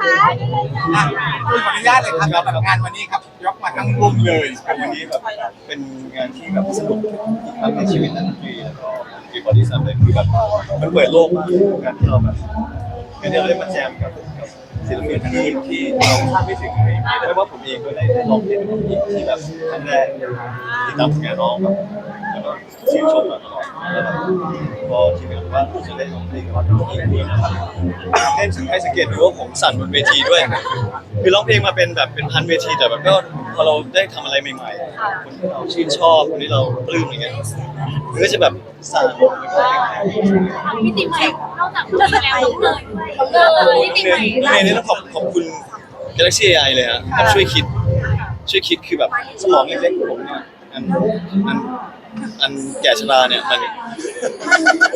นะคะอะคุณขออนุญาตเลยครับสำหรับงานวันนี้ครับ ยกมาทั้งวงเลยครับวันนี้แบบเป็นงานที่แบบสนุกอีกครั้งในชีวิตนักดนตรีแล้วก็กีบอดี้ซัมเลยคือแบบมันเปิดโลกมากเลยการที่เราแบบคือเราได้มาแจมกับกับศิลปินที่ที่เราคาดไม่ถึงเลยไม่ว่าผมเองก็ได้ร้องเพลงกับผู้หญิงที่แบบครั้งแรกที่ตามผลงานน้องแบบแล้วก็ชื่นชมมาตลอด แล้วแบบพอที่แบบว่าจะได้ร้องเพลงกับผู้หญิงนี้นะครับเล่นให้สังเกตดูว่าผมสั่นบนเวทีด้วย คือร้องเพลงมาเป็นแบบเป็นพันเวทีแต่แบบก็พอเราได้ทำอะไรใหม่ๆ คนที่เราชื่นชอบคนที่เราปลื้มอย่างเงี้ยมันก็จะแบบสั่นแล้วก็เพลงมิติใหม่นอกจากคุณแล้วเลยเลยมิติใหม่เพลงนี้ต้องขอบขอบคุณ Galaxy AI เลยฮะแบบช่วยคิด ช่วยคิดคือแบบสมองเล็กๆของผมเนี่ยอันอัน อันแก่ชราเนี่ยมัน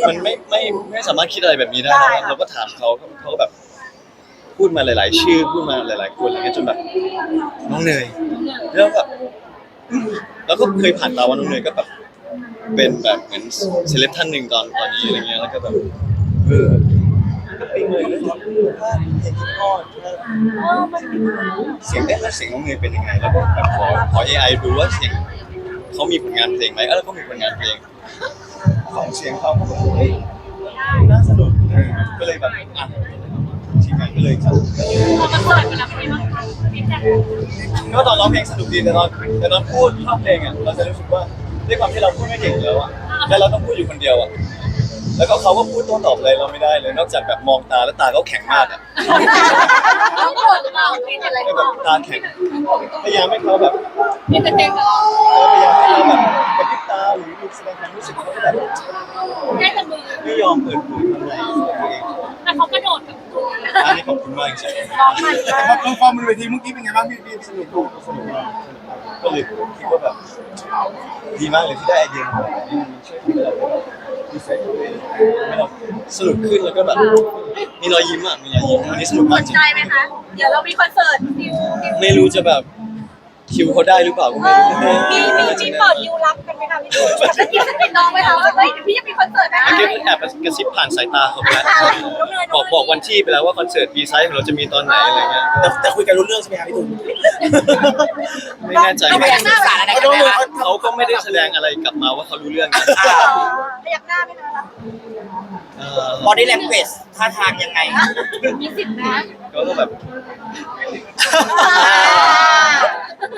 มันไม่ไม่ไม่สามารถคิดอะไรแบบนี้ได้นะเราก็ถามเขาเขาก็แบบพูดมาหลาย ๆ ชื่อพูดมาหลาย ๆ คนอะไรเงี้ยจนแบบน้องเนยแล้วแบบอืมแล้วก็เคยผ่านตาว่าน้องเนยก็แบบเป็นแบบเหมือนเซเลบท่านหนึ่งตอนตอนนี้อะไรเงี้ยแล้วก็แบบเออก็ปิ๊งเลยแล้วก็ถ้าเพลงที่พ่อถ้าเสียงได้แล้วเสียงน้องเนยเป็นยังไงแล้วก็แบบขอขอ AI ดูว่าเสียง เขามีผลงานเพลงไหมเออเขามีผลงานเพลงของเสียงเขาก็แบบเฮ้ยน่าสนุกเออก็เลยแบบอะทีมงานก็เลยจัดพอมาเปิดเป็นอะไรบ้างคะพี่แจ๊คก็ตอนร้องเพลงสนุกดีแต่ตอนแต่ตอนพูดเข้าเพลงอะเราจะรู้สึกว่าด้วยความที่เราพูดไม่เก่งอยู่แล้วอะแล้วเราต้องพูดอยู่คนเดียวอะแล้วก็เขาก็พูดโต้ตอบอะไรเราไม่ได้เลยนอกจากแบบมองตาแล้วตาเขาแข็งมากอะต้องโกรธเราพี่เป็นอะไรก็แบบตาแข็งพยายามให้เขาแบบพี่เป็นเด็กเหรอเออพยายามให้เขา แบบกระพริบตาหรือแสดงความรู้สึกเขาก็แบบได้แต่มือไม่ยอมเปิดเผยข้างในตัวเองแต่เขากระโดดกับตัวอันนี้ขอบคุณมากจริงร้องมันแต่พอเพอร์ฟอร์มบนเวทีเมื่อกี้เป็นไงบ้างพี่พี่สนุกดูๆสนุกมากก็เลยคิดว่าแบบดีมากเลยที่ได้ไอเดียใหม่ๆนี่มันช่วยให้เราดีไซน์ตัวเองให้เราสนุกขึ้นแล้วก็แบบมีรอยยิ้มอะมีรอยยิ้มวันนี้สนุกสมากนจริงใจไหมคะ เดี๋ยวเรามีคอนเสิร์ตดิวดิวไม่รู้จะแบบ คิวเขาได้หรือเปล่าก็ไม่รู้มีมีมีเปิดดิวรับกันไหมคะพี่ดิวจะกินจะติดน้องไหมคะว่าเฮ้ยเดี๋ยวพี่จะมีคอนเสิร์ตนะเมื่อกี้แอบกระซิบผ่านสายตาเขาไปแล้วบอกบอกวันที่ไปแล้วว่าคอนเสิร์ตบีไซด์ของเราจะมีตอนไหนอะไรเงี้ยแต่แต่คุยกันรู้เรื่องใช่ไหมครับพี่ตูนไม่แน่ใจต้องเหมืพอนยักักนหน้าอะไรกันไหมคะเขาก็ไม่ได้แสดงอะไรกลับมาว่าเขารู้เรื่องกันพยักหน้าไหมคะเออบอดี้แลงเกจท่าทางยังไงมีสิทธิ์นะเขาก็แบบ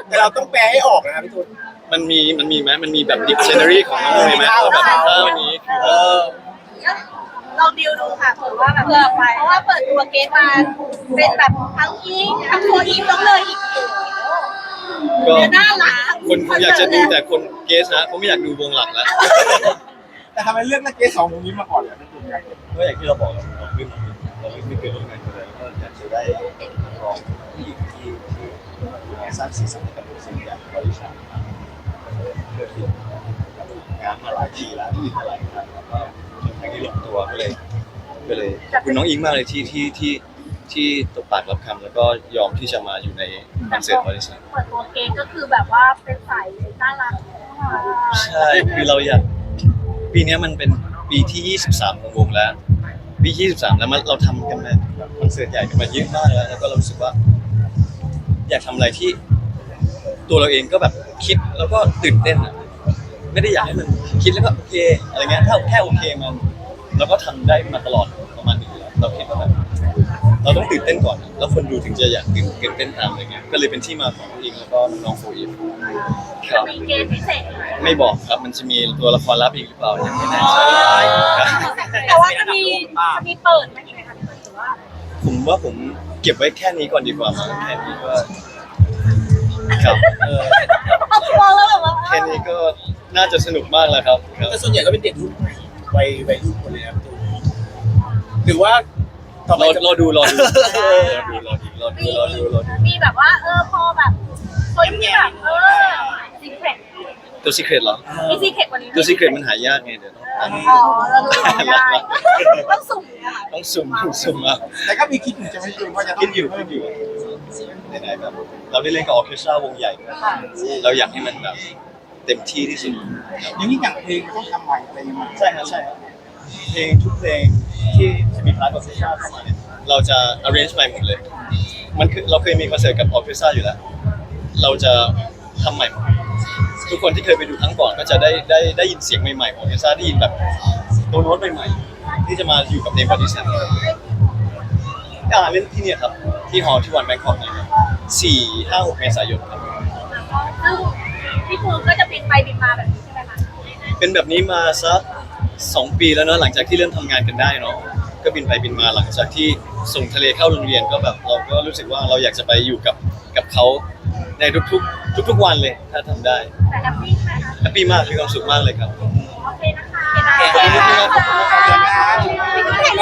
แต่เราต้องแปลให้ออกนะครับพี่ตูน มันมีมันมีไหมมันมีแบบดิกชันนารีของน้องเลยไหมว่าแบบถ้าวันนี้คือเออลองดิวดูค่ะเผื่อว่าแบบเผื่อไปเพราะว่าเปิดตัวเกสมาเป็นแบบทั้งอีฟทั้งตัวอีฟต้องเลยอีกก็เดี๋ยวน่ารักคนคงอยากจะดูแต่คนเกสนะเขาไม่อยากดูวงหลักแล้วแต่ทำไมเลือกนักเกสสองวงนี้มาก่อนเลยพี่ตูนอยากก็อย่างที่เราบอกเราเราไม่เราไม่เคยร่วมงานกันเลยแล้วก็อยากจะได้ ร้างสีสันให้กับสิ่งอย่างบริษัทเพื่อที่งานมาหลายทีแล้วที่มาหลายครั้งแล้วก็จนครั้งนี้ลงตัวก็เลยก็เลยขอบคุณน้องอิงมากเลยที่ที่ที่ที่ตบปากรับคำแล้วก็ยอมที่จะมาอยู่ในคอนเสิร์ตบริษัทเปิดตัวเกสก็คือแบบว่าเป็นสายน่ารักใช่คือเราอยากปีนี้มันเป็นปีที่ 23 ของวงแล้วปี 23 แล้วมันเราทำกันมาคอนเสิร์ตใหญ่กันมาเยอะมากแล้วแล้วก็เรารู้สึกว่า อยากทำอะไรที่ ตัวเราเองก็แบบคิดแล้วก็ตื่นเต้นอะไม่ได้อยากให้มันคิดแล้วก็โอเคอะไรเงี้ยถ้าแค่โอเคมันเราก็ทำได้มาตลอดประมาณหนึงอยู่แล้วเราคิดว่าแบบเราต้องตื่นเต้นก่อนอะแล้วคนดูถึงจะอยากตื่นตื่นเต้นตามอะไรเงี้ยก็เลยเป็นที่มาของน้องอิงแล้วก็น้องโฟอีฟครับ มีเกสพิเศษไม่บอกครับมันจะมีตัวละครลับอีกหรือเปล่ายังไม่แน่ใจครับแต่ว่าจะมีจะมีเปิดไหมอีกไหมคะหรือว่าผมว่าผมเก็บไว้แค่นี้ก่อนดีกว่ามั้งแค่นี้ก็ ครับเออมองแล้วแบบว่าแค่นี้ก็น่าจะสนุกมากแล้วครับครับแต่ส่วนใหญ่ก็เป็นเด็กรุ่นใหม่วัยวัยรุ่นคนเลยนะครับพี่ตูนหรือว่าต่อไปรอจะรอดูรอดูรอดูรอดูรอดูรอดูรอดูมีแบบว่าเออพอแบบคนที่แบบเออซีเครตตัวซีเครตเหรอมีซีเครตกว่านี้ตัวซีเครตมันหายากไงเดี๋ยวต้องอ๋อเราดูไม่ได้ต้องสุ่มนะคะต้องสุ่มสุ่มอะแต่ก็มีคิดอยู่จะไม่ตูนว่าจะต้คิอดงอยู่คิดอยู่ ไหนๆแบบเราได้เล่นกับออร์เคสตราวงใหญ่เราอยากให้มันแบบเต็มที่ที่สุดอย่างนี้อย่างเพลงต้องทำใหม่อะไรอย่างเงี้ยใช่ครับใช่ครับเพลงทุกเพลงที่จะมีพาร์ทออร์เคสตราเข้ามาเนี่ยเราจะ arrange ใหม่หมดเลย มันคือเราเคยมีคอนเสิร์ตกับออร์เคสตราอยู่แล้ว เราจะทำใหม่หมดทุกคนที่เคยไปดูครั้งก่อนก็จะได้ได้ได้ยินเสียงใหม่ๆของออร์เคสตราได้ยินแบบตัวโน้ตใหม่ๆที่จะมาอยู่กับเพลงบอดี้แซมอ่าเล่นที่เนี่ยครับ ที่ฮอลล์ที่วันแบงคอกเนี่ยครับสี่ห้าหกเมษายนครับซึ่งพี่ภูมิก็จะบินไปบินมาแบบนี้ใช่ไหมคะเป็นแบบนี้มาสักสองปีแล้วเนอะหลังจากที่เริ่มทำงานกันได้เนาะก็บินไปบินมาหลังจากที่ส่งทะเลเข้าโรงเรียนก็แบบเราก็รู้สึกว่าเราอยากจะไปอยู่กับกับเขาในทุกๆ ทุกๆวันเลยถ้าทำได้แต่แฮปปี้ไหมคะแฮปปี้มากมีความสุขมากเลยครับ โอเคนะคะขอบคุณมากครับขอบคุณค่ะ